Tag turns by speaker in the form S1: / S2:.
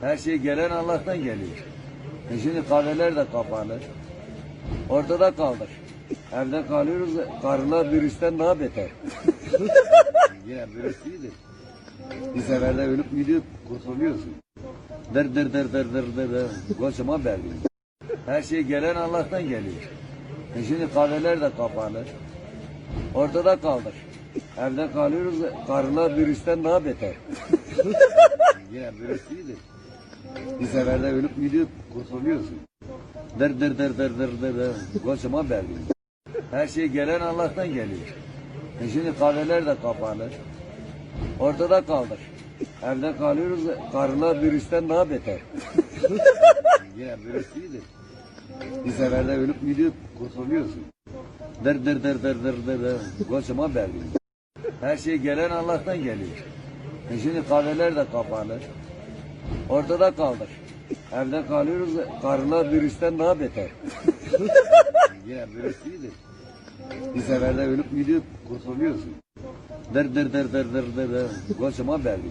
S1: Her şey gelen Allah'tan geliyor. E şimdi kahveler de kapalı. Ortada kaldık. Evde kalıyoruz. Karılar virüsten daha beter. Yine virüs iyidir. Bir seferde ölüp gidiyor kurtuluyorsun. Der der der der der der der. Kocaman belli. Her şey gelen Allah'tan geliyor. E şimdi kahveler de kapalı. Ortada kaldık. Evde kalıyoruz. Karılar virüsten daha beter. Yine virüs iyidir. Bir seferde ölüp gidiyor kurtuluyorsun. Der der der der der der der. Kocaman belli. Her şey gelen Allah'tan geliyor. E şimdi kahveler de kapalı. Ortada kaldık. Evde kalıyoruz. Karılar virüsten daha beter. Yine virüs iyidir. Bir seferde ölüp gidiyor kurtuluyorsun. Der der der der der der der. Kocaman belli. Her şey gelen Allah'tan geliyor. E şimdi kahveler de kapalı. Ortada kaldık. Evde kalıyoruz. Karılar virüsten daha beter. Yine virüs iyidir. Bir seferde ölüp gidiyor kurtuluyorsun. Der der der der der der. Kocaman belli.